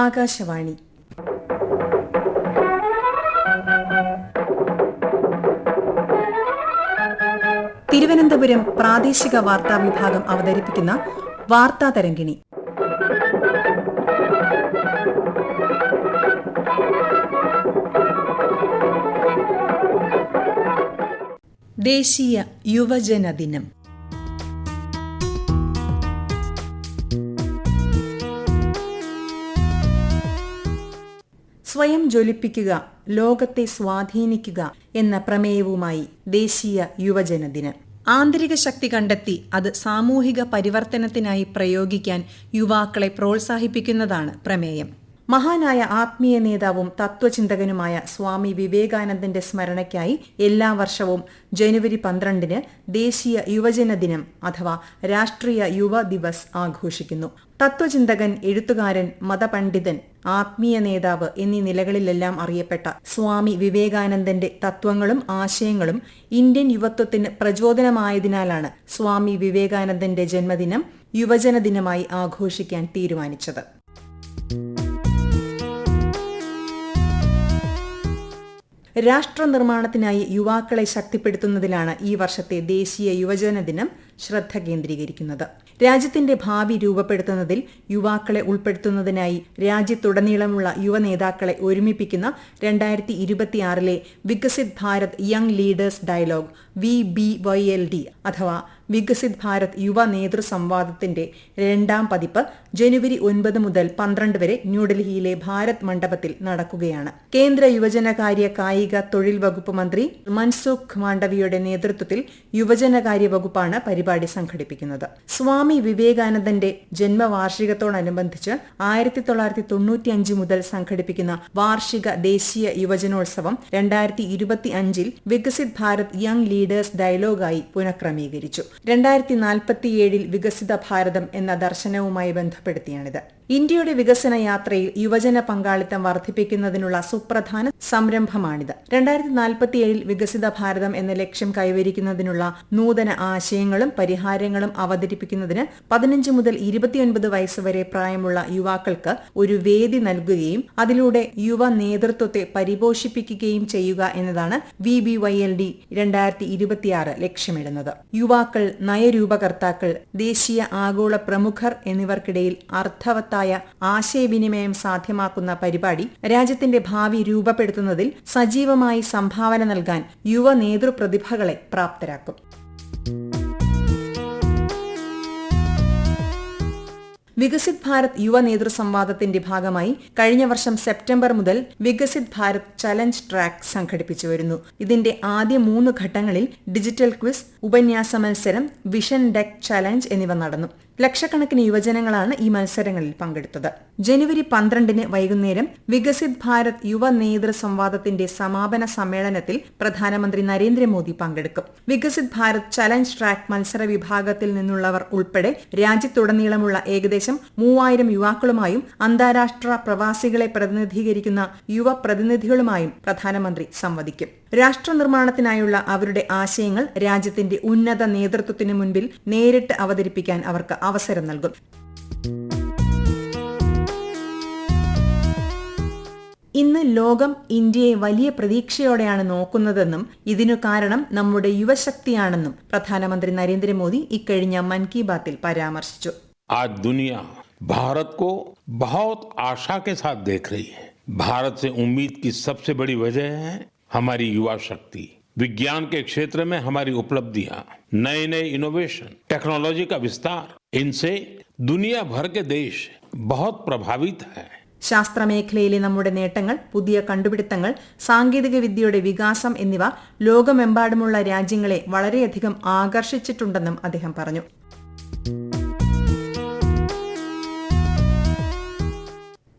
ആകാശവാണി. തിരുവനന്തപുരം പ്രാദേശിക വാർത്താ വിഭാഗം അവതരിപ്പിക്കുന്ന വാർത്താ തരംഗിണി. ദേശീയ യുവജന ദിനം. സ്വയം ജ്വലിപ്പിക്കുക ലോകത്തെ സ്വാധീനിക്കുക എന്ന പ്രമേയവുമായി ദേശീയ യുവജനദിനം. ആന്തരിക ശക്തി കണ്ടെത്തി അത് സാമൂഹിക പരിവർത്തനത്തിനായി പ്രയോഗിക്കാൻ യുവാക്കളെ പ്രോത്സാഹിപ്പിക്കുന്നതാണ് പ്രമേയം. മഹാനായ ആത്മീയ നേതാവും തത്വചിന്തകനുമായ സ്വാമി വിവേകാനന്ദന്റെ സ്മരണയ്ക്കായി എല്ലാ വർഷവും ജനുവരി പന്ത്രണ്ടിന് ദേശീയ യുവജന ദിനം അഥവാ രാഷ്ട്രീയ യുവ ദിവസ് ആഘോഷിക്കുന്നു. തത്വചിന്തകൻ എഴുത്തുകാരൻ മതപണ്ഡിതൻ ആത്മീയ നേതാവ് എന്നീ നിലകളിലെല്ലാം അറിയപ്പെട്ട സ്വാമി വിവേകാനന്ദന്റെ തത്വങ്ങളും ആശയങ്ങളും ഇന്ത്യൻ യുവത്വത്തിന് പ്രചോദനമായതിനാലാണ് സ്വാമി വിവേകാനന്ദന്റെ ജന്മദിനം യുവജന ദിനമായി ആഘോഷിക്കാൻ തീരുമാനിച്ചത്. രാഷ്ട്ര നിർമ്മാണത്തിനായി യുവാക്കളെ ശക്തിപ്പെടുത്തുന്നതിലാണ് ഈ വർഷത്തെ ദേശീയ യുവജന ദിനം ശ്രദ്ധ കേന്ദ്രീകരിക്കുന്നത്. രാജ്യത്തിന്റെ ഭാവി രൂപപ്പെടുത്തുന്നതിൽ യുവാക്കളെ ഉൾപ്പെടുത്തുന്നതിനായി രാജ്യത്തുടനീളമുള്ള യുവനേതാക്കളെ ഒരുമിപ്പിക്കുന്ന രണ്ടായിരത്തി ഇരുപത്തിയാറിലെ Viksit Bharat young leaders dialogue V B Y L D അഥവാ വികസിത് ഭാരത് യുവ നേതൃ സംവാദത്തിന്റെ രണ്ടാം പതിപ്പ് ജനുവരി ഒൻപത് മുതൽ പന്ത്രണ്ട് വരെ ന്യൂഡൽഹിയിലെ ഭാരത് മണ്ഡപത്തിൽ നടക്കുകയാണ്. കേന്ദ്ര യുവജനകാര്യ കായിക തൊഴിൽ വകുപ്പ് മന്ത്രി മൻസുഖ് മാണ്ഡവിയുടെ നേതൃത്വത്തിൽ യുവജനകാര്യ വകുപ്പാണ് പരിപാടി സംഘടിപ്പിക്കുന്നത്. സ്വാമി വിവേകാനന്ദന്റെ ജന്മവാർഷികത്തോടനുബന്ധിച്ച് ആയിരത്തി തൊള്ളായിരത്തി തൊണ്ണൂറ്റിയഞ്ച് മുതൽ സംഘടിപ്പിക്കുന്ന വാർഷിക ദേശീയ യുവജനോത്സവം രണ്ടായിരത്തി ഇരുപത്തി അഞ്ചിൽ വികസിത് ഭാരത് യങ് ലീഡേഴ്സ് ഡയലോഗായി പുനഃക്രമീകരിച്ചു. രണ്ടായിരത്തി നാൽപ്പത്തിയേഴിൽ വികസിത ഭാരതം എന്ന ദർശനവുമായി ബന്ധപ്പെടുത്തിയാണിത്. ഇന്ത്യയുടെ വികസന യാത്രയിൽ യുവജന പങ്കാളിത്തം വർദ്ധിപ്പിക്കുന്നതിനുള്ള സുപ്രധാന സംരംഭമാണിത്. രണ്ടായിരത്തി നാൽപ്പത്തിയേഴിൽ വികസിത ഭാരതം എന്ന ലക്ഷ്യം കൈവരിക്കുന്നതിനുള്ള നൂതന ആശയങ്ങളും പരിഹാരങ്ങളും അവതരിപ്പിക്കുന്നതിന് പതിനഞ്ച് മുതൽ ഇരുപത്തിയൊൻപത് വയസ്സ് വരെ പ്രായമുള്ള യുവാക്കൾക്ക് ഒരു വേദി നൽകുകയും അതിലൂടെ യുവ നേതൃത്വത്തെ പരിപോഷിപ്പിക്കുകയും ചെയ്യുക എന്നതാണ് V B Y L D രണ്ടായിരത്തി ഇരുപത്തിയാറ് ലക്ഷ്യമിടുന്നത്. യുവാക്കൾ നയരൂപകർത്താക്കൾ ദേശീയ ആഗോള പ്രമുഖർ എന്നിവർക്കിടയിൽ അർത്ഥവത്തായ ആശയവിനിമയം സാധ്യമാക്കുന്ന പരിപാടി രാജ്യത്തിന്റെ ഭാവി രൂപപ്പെടുത്തുന്നതിൽ സജീവമായി സംഭാവന നൽകാൻ യുവ നേതൃപ്രതിഭകളെ പ്രാപ്തരാക്കും. വികസിത് ഭാരത് യുവ നേതൃസംവാദത്തിന്റെ ഭാഗമായി കഴിഞ്ഞ വർഷം സെപ്റ്റംബർ മുതൽ വികസിത് ഭാരത് ചലഞ്ച് ട്രാക്ക് സംഘടിപ്പിച്ചു വരുന്നു. ഇതിന്റെ ആദ്യ മൂന്ന് ഘട്ടങ്ങളിൽ ഡിജിറ്റൽ ക്വിസ് ഉപന്യാസ മത്സരം വിഷൻ ഡെക് ചലഞ്ച് എന്നിവ നടന്നു. ലക്ഷക്കണക്കിന് യുവജനങ്ങളാണ് ഈ മത്സരങ്ങളിൽ പങ്കെടുത്തത്. ജനുവരി പന്ത്രണ്ടിന് വൈകുന്നേരം വികസിത് ഭാരത് യുവ നേതൃ സംവാദത്തിന്റെ സമാപന സമ്മേളനത്തിൽ പ്രധാനമന്ത്രി നരേന്ദ്രമോദി പങ്കെടുക്കും. വികസിത് ഭാരത് ചലഞ്ച് ട്രാക്ക് മത്സര വിഭാഗത്തിൽ നിന്നുള്ളവർ ഉൾപ്പെടെ രാജ്യത്തുടനീളമുള്ള ഏകദേശം മൂവായിരം യുവാക്കളുമായും അന്താരാഷ്ട്ര പ്രവാസികളെ പ്രതിനിധീകരിക്കുന്ന യുവ പ്രതിനിധികളുമായും പ്രധാനമന്ത്രി സംവദിക്കും. രാഷ്ട്രനിർമ്മാണത്തിനായുള്ള അവരുടെ ആശയങ്ങൾ രാജ്യത്തിന്റെ ഉന്നത നേതൃത്വത്തിനു മുൻപിൽ നേരിട്ട് അവതരിപ്പിക്കാൻ അവർക്ക് അവസരം നൽകും. ഇന്ന് ലോകം ഇന്ത്യയെ വലിയ പ്രതീക്ഷയോടെയാണ് നോക്കുന്നതെന്നും ഇതിനു കാരണം നമ്മുടെ യുവശക്തിയാണെന്നും പ്രധാനമന്ത്രി നരേന്ദ്രമോദി ഇക്കഴിഞ്ഞ മൻ കി ബാത്തിൽ പരാമർശിച്ചു. ആ ദുനിയ ഭാരത് കോ ബഹുത് ആശാ സാത്ത് ദേഖ് രഹി ഹൈ. ഭാരത് സെ ഉമ്മീദ് കി സബ്സെ ബഡി വജഹ ഹൈ. ഹമാരി യുവശക്തി विज्ञान के क्षेत्र में हमारी उपलब्धियां नए नए इनोवेशन टेक्नोलॉजी का विस्तार इनसे दुनिया भर के देश बहुत प्रभावित है ശാസ്ത്രമേഖലയിലെ നമ്മുടെ നേട്ടങ്ങൾ പുതിയ കണ്ടുപിടുത്തങ്ങൾ സാങ്കേതിക വിദ്യയുടെ വികാസം എന്നിവ ലോകമെമ്പാടുമുള്ള രാജ്യങ്ങളെ വളരെയധികം ആകർഷിച്ചിട്ടുണ്ടെന്നും അദ്ദേഹം പറഞ്ഞു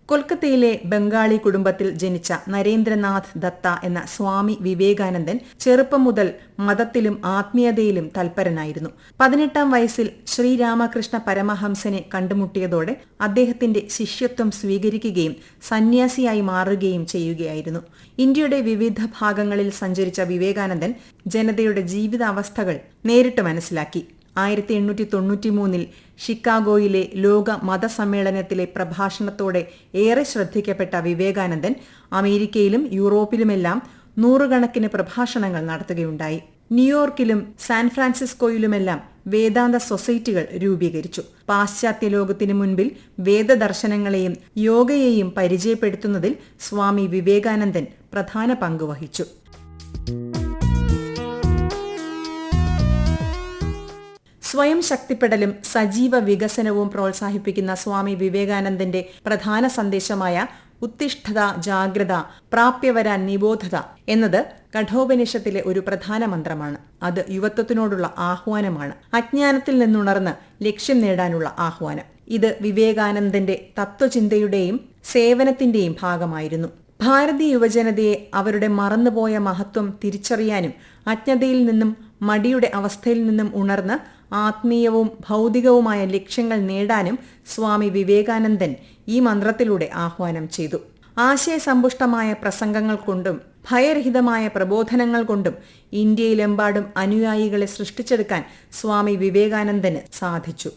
കൊൽക്കത്തയിലെ ബംഗാളി കുടുംബത്തിൽ ജനിച്ച നരേന്ദ്രനാഥ് ദത്ത എന്ന സ്വാമി വിവേകാനന്ദൻ ചെറുപ്പം മുതൽ മതത്തിലും ആത്മീയതയിലും തൽപരനായിരുന്നു. പതിനെട്ടാം വയസ്സിൽ ശ്രീരാമകൃഷ്ണ പരമഹംസനെ കണ്ടുമുട്ടിയതോടെ അദ്ദേഹത്തിന്റെ ശിഷ്യത്വം സ്വീകരിക്കുകയും സന്യാസിയായി മാറുകയും ചെയ്യുകയായിരുന്നു. ഇന്ത്യയുടെ വിവിധ ഭാഗങ്ങളിൽ സഞ്ചരിച്ച വിവേകാനന്ദൻ ജനതയുടെ ജീവിതാവസ്ഥകൾ നേരിട്ട് മനസ്സിലാക്കി. ആയിരത്തി എണ്ണൂറ്റി തൊണ്ണൂറ്റി മൂന്നിൽ ഷിക്കാഗോയിലെ ലോക മതസമ്മേളനത്തിലെ പ്രഭാഷണത്തോടെ ഏറെ ശ്രദ്ധിക്കപ്പെട്ട വിവേകാനന്ദൻ അമേരിക്കയിലും യൂറോപ്പിലുമെല്ലാം നൂറുകണക്കിന് പ്രഭാഷണങ്ങൾ നടത്തുകയുണ്ടായി. ന്യൂയോർക്കിലും സാൻ ഫ്രാൻസിസ്കോയിലുമെല്ലാം വേദാന്ത സൊസൈറ്റികൾ രൂപീകരിച്ചു. പാശ്ചാത്യ ലോകത്തിനു മുൻപിൽ വേദദർശനങ്ങളെയും യോഗയെയും പരിചയപ്പെടുത്തുന്നതിൽ സ്വാമി വിവേകാനന്ദൻ പ്രധാന പങ്ക് വഹിച്ചു. സ്വയം ശക്തിപ്പെടലും സജീവ വികസനവും പ്രോത്സാഹിപ്പിക്കുന്ന സ്വാമി വിവേകാനന്ദന്റെ പ്രധാന സന്ദേശമായ ഉത്തിഷ്ഠത ജാഗ്രത പ്രാപ്യവരാൻ നിബോധത എന്നത് കഠോപനിഷത്തിലെ ഒരു പ്രധാന മന്ത്രമാണ്. അത് യുവത്വത്തിനോടുള്ള ആഹ്വാനമാണ്. അജ്ഞാനത്തിൽ നിന്നുണർന്ന് ലക്ഷ്യം നേടാനുള്ള ആഹ്വാനം. ഇത് വിവേകാനന്ദന്റെ തത്വചിന്തയുടെയും സേവനത്തിന്റെയും ഭാഗമായിരുന്നു. ഭാരതീയ യുവജനതയെ അവരുടെ മറന്നുപോയ മഹത്വം തിരിച്ചറിയാനും അജ്ഞതയിൽ നിന്നും മടിയുടെ അവസ്ഥയിൽ നിന്നും ഉണർന്ന് ആത്മീയവും ഭൗതികവുമായ ലക്ഷ്യങ്ങൾ നേടാനും സ്വാമി വിവേകാനന്ദൻ ഈ മന്ത്രത്തിലൂടെ ആഹ്വാനം ചെയ്തു. ആശയസമ്പുഷ്ടമായ പ്രസംഗങ്ങൾ കൊണ്ടും ഭയരഹിതമായ പ്രബോധനങ്ങൾ കൊണ്ടും ഇന്ത്യയിലെമ്പാടും അനുയായികളെ സൃഷ്ടിച്ചെടുക്കാൻ സ്വാമി വിവേകാനന്ദന് സാധിച്ചു.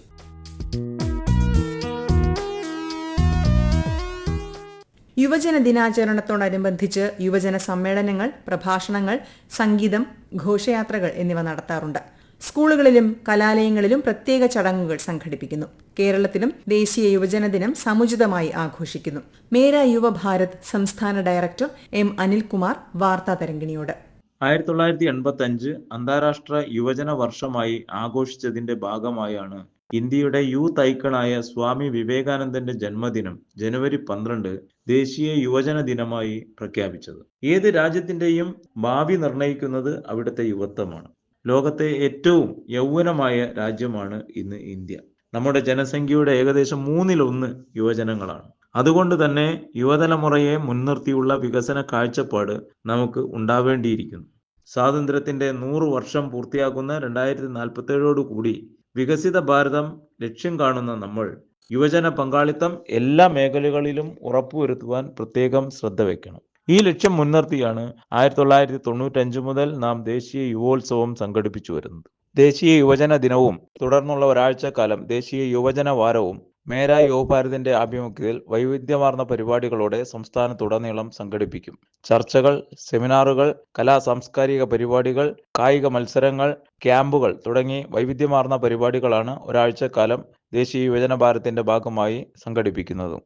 യുവജന ദിനാചരണത്തോടനുബന്ധിച്ച് യുവജന സമ്മേളനങ്ങൾ പ്രഭാഷണങ്ങൾ സംഗീതം ഘോഷയാത്രകൾ എന്നിവ നടത്താറുണ്ട്. സ്കൂളുകളിലും കലാലയങ്ങളിലും പ്രത്യേക ചടങ്ങുകൾ സംഘടിപ്പിക്കുന്നു. കേരളത്തിലും ദേശീയ യുവജന ദിനം സമുചിതമായി ആഘോഷിക്കുന്നു. മേര യുവഭാരത് സംസ്ഥാന ഡയറക്ടർ എം അനിൽകുമാർ വാർത്താ തരംഗിണിയോട്. ആയിരത്തി തൊള്ളായിരത്തി എൺപത്തി അഞ്ച് അന്താരാഷ്ട്ര യുവജന വർഷമായി ആഘോഷിച്ചതിന്റെ ഭാഗമായാണ് ഇന്ത്യയുടെ യൂത്ത് ഐക്കണായ സ്വാമി വിവേകാനന്ദന്റെ ജന്മദിനം ജനുവരി പന്ത്രണ്ട് ദേശീയ യുവജന ദിനമായി പ്രഖ്യാപിച്ചത്. ഏത് രാജ്യത്തിന്റെയും ഭാവി നിർണയിക്കുന്നത് അവിടുത്തെ യുവത്വമാണ്. ലോകത്തെ ഏറ്റവും യൗവനമായ രാജ്യമാണ് ഇന്ന് ഇന്ത്യ. നമ്മുടെ ജനസംഖ്യയുടെ ഏകദേശം മൂന്നിലൊന്ന് യുവജനങ്ങളാണ്. അതുകൊണ്ട് തന്നെ യുവതലമുറയെ മുൻനിർത്തിയുള്ള വികസന കാഴ്ചപ്പാട് നമുക്ക് ഉണ്ടാവേണ്ടിയിരിക്കുന്നു. സ്വാതന്ത്ര്യത്തിന്റെ നൂറ് വർഷം പൂർത്തിയാക്കുന്ന രണ്ടായിരത്തി നാൽപ്പത്തേഴോടു കൂടി വികസിത ഭാരതം ലക്ഷ്യം കാണുന്ന നമ്മൾ യുവജന പങ്കാളിത്തം എല്ലാ മേഖലകളിലും ഉറപ്പുവരുത്തുവാൻ പ്രത്യേകം ശ്രദ്ധ വയ്ക്കണം ഈ ലക്ഷ്യം മുൻനിർത്തിയാണ് ആയിരത്തി തൊള്ളായിരത്തി തൊണ്ണൂറ്റഞ്ച് മുതൽ നാം ദേശീയ യുവോത്സവം സംഘടിപ്പിച്ചു വരുന്നത്. ദേശീയ യുവജന ദിനവും തുടർന്നുള്ള ഒരാഴ്ചക്കാലം ദേശീയ യുവജന വാരവും മേര യുവഭാരതിന്റെ ആഭിമുഖ്യത്തിൽ വൈവിധ്യമാർന്ന പരിപാടികളോടെ സംസ്ഥാനത്തുടനീളം സംഘടിപ്പിക്കും. ചർച്ചകൾ സെമിനാറുകൾ കലാ സാംസ്കാരിക പരിപാടികൾ കായിക മത്സരങ്ങൾ ക്യാമ്പുകൾ തുടങ്ങി വൈവിധ്യമാർന്ന പരിപാടികളാണ് ഒരാഴ്ചക്കാലം ദേശീയ യുവജന ഭാരത്തിന്റെ ഭാഗമായി സംഘടിപ്പിക്കുന്നതും.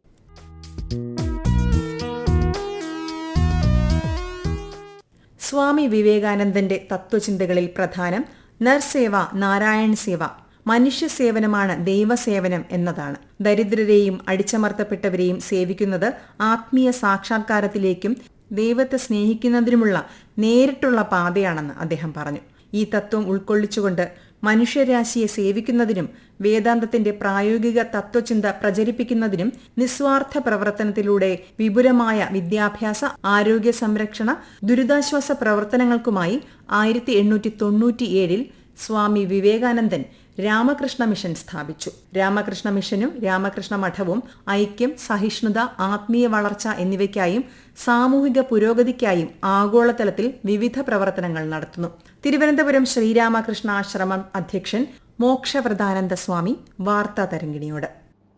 സ്വാമി വിവേകാനന്ദന്റെ തത്വചിന്തകളിൽ പ്രധാനം നർസേവ നാരായൺ സേവ മനുഷ്യ സേവനമാണ് ദൈവസേവനം എന്നതാണ്. ദരിദ്രരെയും അടിച്ചമർത്തപ്പെട്ടവരെയും സേവിക്കുന്നത് ആത്മീയ സാക്ഷാത്കാരത്തിലേക്കും ദൈവത്തെ സ്നേഹിക്കുന്നതിനുമുള്ള നേരിട്ടുള്ള പാതയാണെന്ന് അദ്ദേഹം പറഞ്ഞു. ഈ തത്വം ഉൾക്കൊള്ളിച്ചുകൊണ്ട് മനുഷ്യരാശിയെ സേവിക്കുന്നതിനും വേദാന്തത്തിന്റെ പ്രായോഗിക തത്വചിന്ത പ്രചരിപ്പിക്കുന്നതിനും നിസ്വാർത്ഥ പ്രവർത്തനത്തിലൂടെ വിപുലമായ വിദ്യാഭ്യാസ ആരോഗ്യ സംരക്ഷണ ദുരിതാശ്വാസ പ്രവർത്തനങ്ങൾക്കുമായി ആയിരത്തി എണ്ണൂറ്റി തൊണ്ണൂറ്റിയേഴിൽ സ്വാമി വിവേകാനന്ദൻ രാമകൃഷ്ണ മിഷൻ സ്ഥാപിച്ചു. രാമകൃഷ്ണ മിഷനും രാമകൃഷ്ണ മഠവും ഐക്യം സഹിഷ്ണുത ആത്മീയ വളർച്ച എന്നിവയ്ക്കായും സാമൂഹിക പുരോഗതിക്കായും ആഗോളതലത്തിൽ വിവിധ പ്രവർത്തനങ്ങൾ നടത്തുന്നു. തിരുവനന്തപുരം ശ്രീരാമകൃഷ്ണ ആശ്രമം അധ്യക്ഷൻ മോക്ഷവ്രതാനന്ദ സ്വാമി വാർത്താ തരംഗിണിയോട്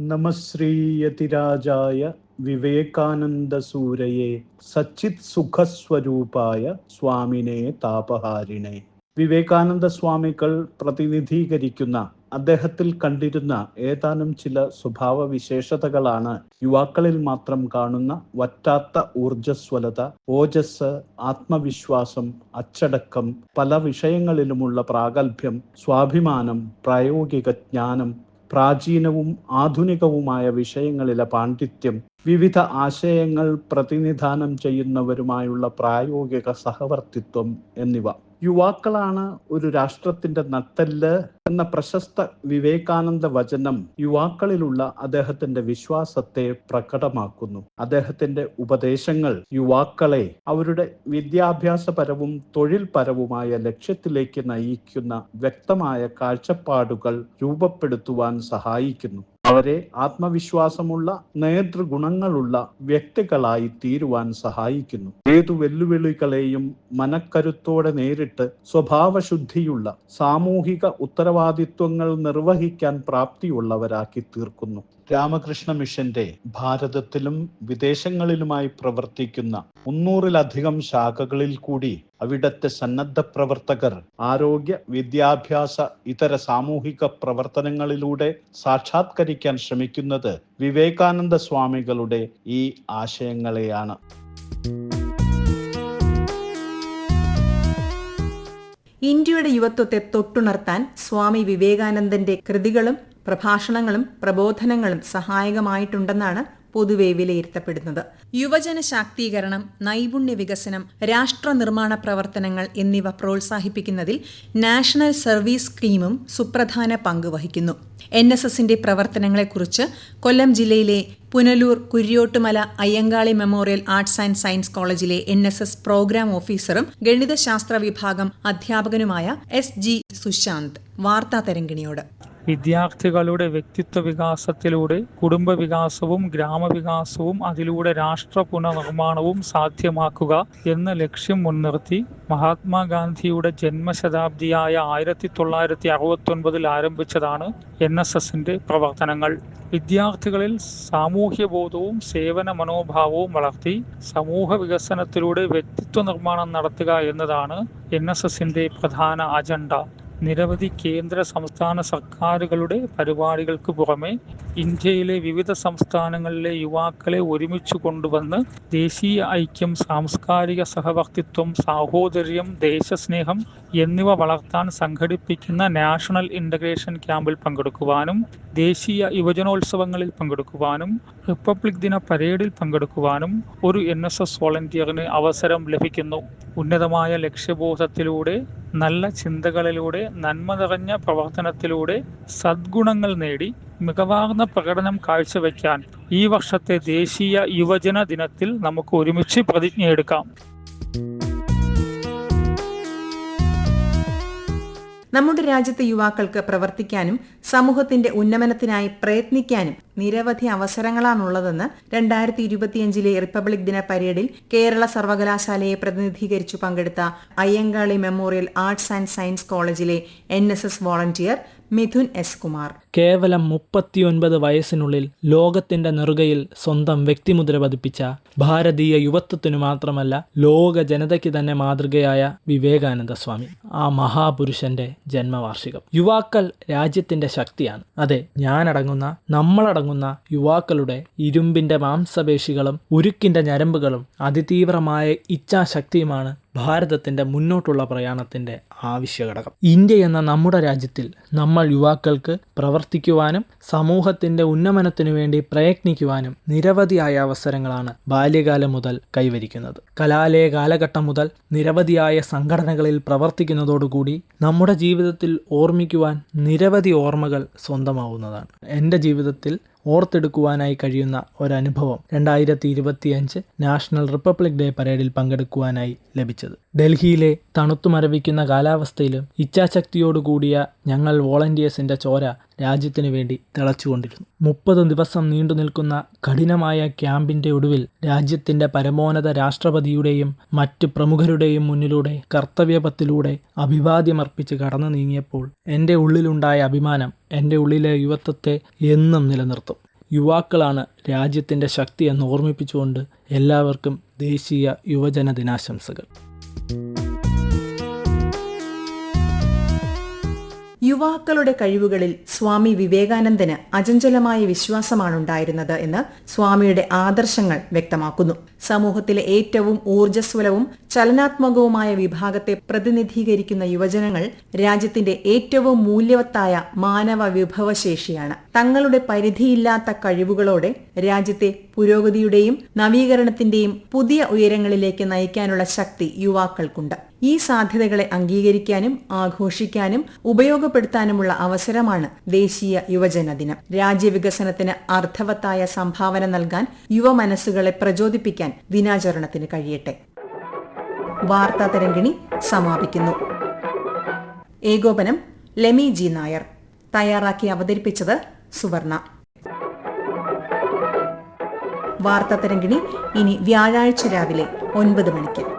നമശ്രീയതിരാജായ വിവേകാനന്ദ സൂരയെ സച്ചിത് സുഖസ്വരൂപായ സ്വാമിനെ താപഹാരിണെ. വിവേകാനന്ദ സ്വാമികൾ പ്രതിനിധീകരിക്കുന്ന അദ്ദേഹത്തിൽ കണ്ടിരുന്ന ഏതാനും ചില സ്വഭാവ വിശേഷതകളാണ് യുവാക്കളിൽ മാത്രം കാണുന്ന വറ്റാത്ത ഊർജസ്വലത ഓജസ് ആത്മവിശ്വാസം അച്ചടക്കം പല വിഷയങ്ങളിലുമുള്ള പ്രാഗൽഭ്യം സ്വാഭിമാനം പ്രായോഗിക ജ്ഞാനം പ്രാചീനവും ആധുനികവുമായ വിഷയങ്ങളിലെ പാണ്ഡിത്യം വിവിധ ആശയങ്ങൾ പ്രതിനിധാനം ചെയ്യുന്നവരുമായുള്ള പ്രായോഗിക സഹവർത്തിത്വം എന്നിവ. യുവാക്കളാണ് ഒരു രാഷ്ട്രത്തിന്റെ നട്ടെല്ല് എന്ന പ്രശസ്ത വിവേകാനന്ദ വചനം യുവാക്കളിലുള്ള അദ്ദേഹത്തിന്റെ വിശ്വാസത്തെ പ്രകടമാക്കുന്നു. അദ്ദേഹത്തിന്റെ ഉപദേശങ്ങൾ യുവാക്കളെ അവരുടെ വിദ്യാഭ്യാസപരവും തൊഴിൽപരവുമായ ലക്ഷ്യത്തിലേക്ക് നയിക്കുന്ന വ്യക്തമായ കാഴ്ചപ്പാടുകൾ രൂപപ്പെടുത്തുവാൻ സഹായിക്കുന്നു. അവരെ ആത്മവിശ്വാസമുള്ള നേതൃഗുണങ്ങളുള്ള വ്യക്തികളായി തീരുവാൻ സഹായിക്കുന്നു. ഏതു വെല്ലുവിളികളെയും മനക്കരുത്തോടെ നേരിട്ട് സ്വഭാവശുദ്ധിയുള്ള സാമൂഹിക ഉത്തരവാദിത്വങ്ങൾ നിർവഹിക്കാൻ പ്രാപ്തിയുള്ളവരാക്കി തീർക്കുന്നു. രാമകൃഷ്ണ മിഷന്റെ ഭാരതത്തിലും വിദേശങ്ങളിലുമായി പ്രവർത്തിക്കുന്ന മുന്നൂറിലധികം ശാഖകളിൽ കൂടി അവിടത്തെ സന്നദ്ധ പ്രവർത്തകർ ആരോഗ്യ വിദ്യാഭ്യാസ ഇതര സാമൂഹിക പ്രവർത്തനങ്ങളിലൂടെ സാക്ഷാത്കരിക്കാൻ ശ്രമിക്കുന്നത് വിവേകാനന്ദ സ്വാമികളുടെ ഈ ആശയങ്ങളെയാണ്. ഇന്ത്യയുടെ യുവത്വത്തെ തൊട്ടുണർത്താൻ സ്വാമി വിവേകാനന്ദന്റെ കൃതികളും പ്രഭാഷണങ്ങളും പ്രബോധനങ്ങളും സഹായകമായിട്ടുണ്ടെന്നാണ് പൊതുവെ വിലയിരുത്തപ്പെടുന്നത്. യുവജന ശാക്തീകരണം നൈപുണ്യ വികസനം രാഷ്ട്ര നിർമ്മാണ പ്രവർത്തനങ്ങൾ എന്നിവ പ്രോത്സാഹിപ്പിക്കുന്നതിൽ നാഷണൽ സർവീസ് സ്കീമും സുപ്രധാന പങ്ക് വഹിക്കുന്നു. എൻ എസ് എസിന്റെ പ്രവർത്തനങ്ങളെക്കുറിച്ച് കൊല്ലം ജില്ലയിലെ Punalur Kuriyottumala Ayyankali memorial arts and science കോളേജിലെ എൻ എസ് എസ് പ്രോഗ്രാം ഓഫീസറും ഗണിതശാസ്ത്ര വിഭാഗം അധ്യാപകനുമായ എസ് ജി സുശാന്ത്. വാർത്താ തരംഗിണിയോട്. വിദ്യാർത്ഥികളുടെ വ്യക്തിത്വ വികാസത്തിലൂടെ കുടുംബ വികാസവും ഗ്രാമവികാസവും അതിലൂടെ രാഷ്ട്ര പുനർനിർമ്മാണവും സാധ്യമാക്കുക എന്ന ലക്ഷ്യം മുൻനിർത്തി മഹാത്മാഗാന്ധിയുടെ ജന്മശതാബ്ദിയായ ആയിരത്തി തൊള്ളായിരത്തി അറുപത്തൊൻപതിൽ ആരംഭിച്ചതാണ് എൻ എസ് എസിന്റെ പ്രവർത്തനങ്ങൾ. വിദ്യാർത്ഥികളിൽ സാമൂഹ്യബോധവും സേവന മനോഭാവവും വളർത്തി സമൂഹ വികസനത്തിലൂടെ വ്യക്തിത്വ നിർമ്മാണം നടത്തുക എന്നതാണ് എൻ എസ് എസിന്റെ പ്രധാന അജണ്ട. നിരവധി കേന്ദ്ര സംസ്ഥാന സർക്കാരുകളുടെ പരിപാടികൾക്ക് പുറമെ ഇന്ത്യയിലെ വിവിധ സംസ്ഥാനങ്ങളിലെ യുവാക്കളെ ഒരുമിച്ച് കൊണ്ടുവന്ന് ദേശീയ ഐക്യം സാംസ്കാരിക സഹവർത്തിത്വം സാഹോദര്യം ദേശസ്നേഹം എന്നിവ വളർത്താൻ സംഘടിപ്പിക്കുന്ന നാഷണൽ ഇന്റഗ്രേഷൻ ക്യാമ്പിൽ പങ്കെടുക്കുവാനും ദേശീയ യുവജനോത്സവങ്ങളിൽ പങ്കെടുക്കുവാനും റിപ്പബ്ലിക് ദിന പരേഡിൽ പങ്കെടുക്കുവാനും ഒരു എൻ എസ് എസ് വോളണ്ടിയറിന് അവസരം ലഭിക്കുന്നു. ഉന്നതമായ ലക്ഷ്യബോധത്തിലൂടെ നല്ല ചിന്തകളിലൂടെ നന്മ നിറഞ്ഞ പ്രവർത്തനത്തിലൂടെ സദ്ഗുണങ്ങൾ നേടി മികവാർന്ന പ്രകടനം കാഴ്ചവെക്കാൻ ഈ വർഷത്തെ ദേശീയ യുവജന ദിനത്തിൽ നമുക്ക് ഒരുമിച്ച് പ്രതിജ്ഞയെടുക്കാം നമ്മുടെ രാജ്യത്തെ യുവാക്കൾക്ക് പ്രവർത്തിക്കാനും സമൂഹത്തിന്റെ ഉന്നമനത്തിനായി പ്രയത്നിക്കാനും നിരവധി അവസരങ്ങളാണുള്ളതെന്ന് രണ്ടായിരത്തി ഇരുപത്തിയഞ്ചിലെ റിപ്പബ്ലിക് ദിന പരേഡിൽ കേരള സർവകലാശാലയെ പ്രതിനിധീകരിച്ചു പങ്കെടുത്ത Ayyankali memorial arts and science കോളേജിലെ N volunteer Mithun S Kumar. കേവലം മുപ്പത്തിയൊൻപത് വയസ്സിനുള്ളിൽ ലോകത്തിന്റെ നെറുകയിൽ സ്വന്തം വ്യക്തിമുദ്ര പതിപ്പിച്ച ഭാരതീയ യുവത്വത്തിനു മാത്രമല്ല ലോക ജനതയ്ക്ക് തന്നെ മാതൃകയായ വിവേകാനന്ദ സ്വാമി ആ മഹാപുരുഷന്റെ ജന്മവാർഷികം. യുവാക്കൾ രാജ്യത്തിന്റെ ശക്തിയാണ്. അതെ ഞാനടങ്ങുന്ന നമ്മളടങ്ങുന്ന യുവാക്കളുടെ ഇരുമ്പിന്റെ മാംസപേശികളും ഉരുക്കിന്റെ ഞരമ്പുകളും അതിതീവ്രമായ ഇച്ഛാശക്തിയുമാണ് ഭാരതത്തിന്റെ മുന്നോട്ടുള്ള പ്രയാണത്തിന്റെ ആവശ്യഘടകം. ഇന്ത്യ എന്ന നമ്മുടെ രാജ്യത്തിൽ നമ്മൾ യുവാക്കൾക്ക് പ്രവർത്തിക്കുവാനും സമൂഹത്തിന്റെ ഉന്നമനത്തിനു വേണ്ടി പ്രയത്നിക്കുവാനും നിരവധിയായ അവസരങ്ങളാണ് ബാല്യകാലം മുതൽ കൈവരിക്കുന്നത്. കലാലയ കാലഘട്ടം മുതൽ നിരവധിയായ സംഘടനകളിൽ പ്രവർത്തിക്കുന്നതോടുകൂടി നമ്മുടെ ജീവിതത്തിൽ ഓർമ്മിക്കുവാൻ നിരവധി ഓർമ്മകൾ സ്വന്തമാവുന്നതാണ്. എന്റെ ജീവിതത്തിൽ ഓർത്തെടുക്കുവാനായി കഴിയുന്ന ഒരനുഭവം രണ്ടായിരത്തി ഇരുപത്തിയഞ്ച് നാഷണൽ റിപ്പബ്ലിക് ഡേ പരേഡിൽ പങ്കെടുക്കുവാനായി ലഭിച്ചത്. ഡൽഹിയിലെ തണുത്തു മരവിക്കുന്ന കാലാവസ്ഥയിലും ഇച്ഛാശക്തിയോടുകൂടിയ ഞങ്ങൾ വോളണ്ടിയേഴ്സിന്റെ ചോര രാജ്യത്തിനു വേണ്ടി തിളച്ചുകൊണ്ടിരുന്നു. മുപ്പത് ദിവസം നീണ്ടു നിൽക്കുന്ന കഠിനമായ ക്യാമ്പിന്റെ ഒടുവിൽ രാജ്യത്തിന്റെ പരമോന്നത രാഷ്ട്രപതിയുടെയും മറ്റ് പ്രമുഖരുടെയും മുന്നിലൂടെ കർത്തവ്യപത്തിലൂടെ അഭിവാദ്യമർപ്പിച്ച് കടന്നു നീങ്ങിയപ്പോൾ എന്റെ ഉള്ളിലുണ്ടായ അഭിമാനം എന്റെ ഉള്ളിലെ യുവത്വത്തെ എന്നും നിലനിർത്തും. യുവാക്കളാണ് രാജ്യത്തിന്റെ ശക്തി എന്ന് ഓർമ്മിപ്പിച്ചുകൊണ്ട് എല്ലാവർക്കും ദേശീയ യുവജന ദിനാശംസകൾ. യുവാക്കളുടെ കഴിവുകളിൽ സ്വാമി വിവേകാനന്ദന് അചഞ്ചലമായ വിശ്വാസമാണുണ്ടായിരുന്നത് എന്ന് സ്വാമിയുടെ ആദർശങ്ങൾ വ്യക്തമാക്കുന്നു. സമൂഹത്തിലെ ഏറ്റവും ഊർജസ്വലവും ചലനാത്മകവുമായ വിഭാഗത്തെ പ്രതിനിധീകരിക്കുന്ന യുവജനങ്ങൾ രാജ്യത്തിന്റെ ഏറ്റവും മൂല്യവത്തായ മാനവ വിഭവശേഷിയാണ്. തങ്ങളുടെ പരിധിയില്ലാത്ത കഴിവുകളോടെ രാജ്യത്തെ പുരോഗതിയുടെയും നവീകരണത്തിന്റെയും പുതിയ ഉയരങ്ങളിലേക്ക് നയിക്കാനുള്ള ശക്തി യുവാക്കൾക്കുണ്ട്. ഈ സാധ്യതകളെ അംഗീകരിക്കാനും ആഘോഷിക്കാനും ഉപയോഗപ്പെടുത്താനുമുള്ള അവസരമാണ് ദേശീയ യുവജന ദിനം. രാജ്യവികസനത്തിന് അർത്ഥവത്തായ സംഭാവന നൽകാൻ യുവമനസ്സുകളെ പ്രചോദിപ്പിക്കാൻ ദിനാചരണത്തിന് കഴിയട്ടെ. വാർത്താ തരംഗിണി സമാപിക്കുന്നു. ഏകോപനം ലെമി ജി നായർ. തയ്യാറാക്കി അവതരിപ്പിച്ചത് സുവർണ. വാർത്താ തരംഗിണി ഇനി വ്യാഴാഴ്ച രാവിലെ ഒൻപത് മണിക്ക്.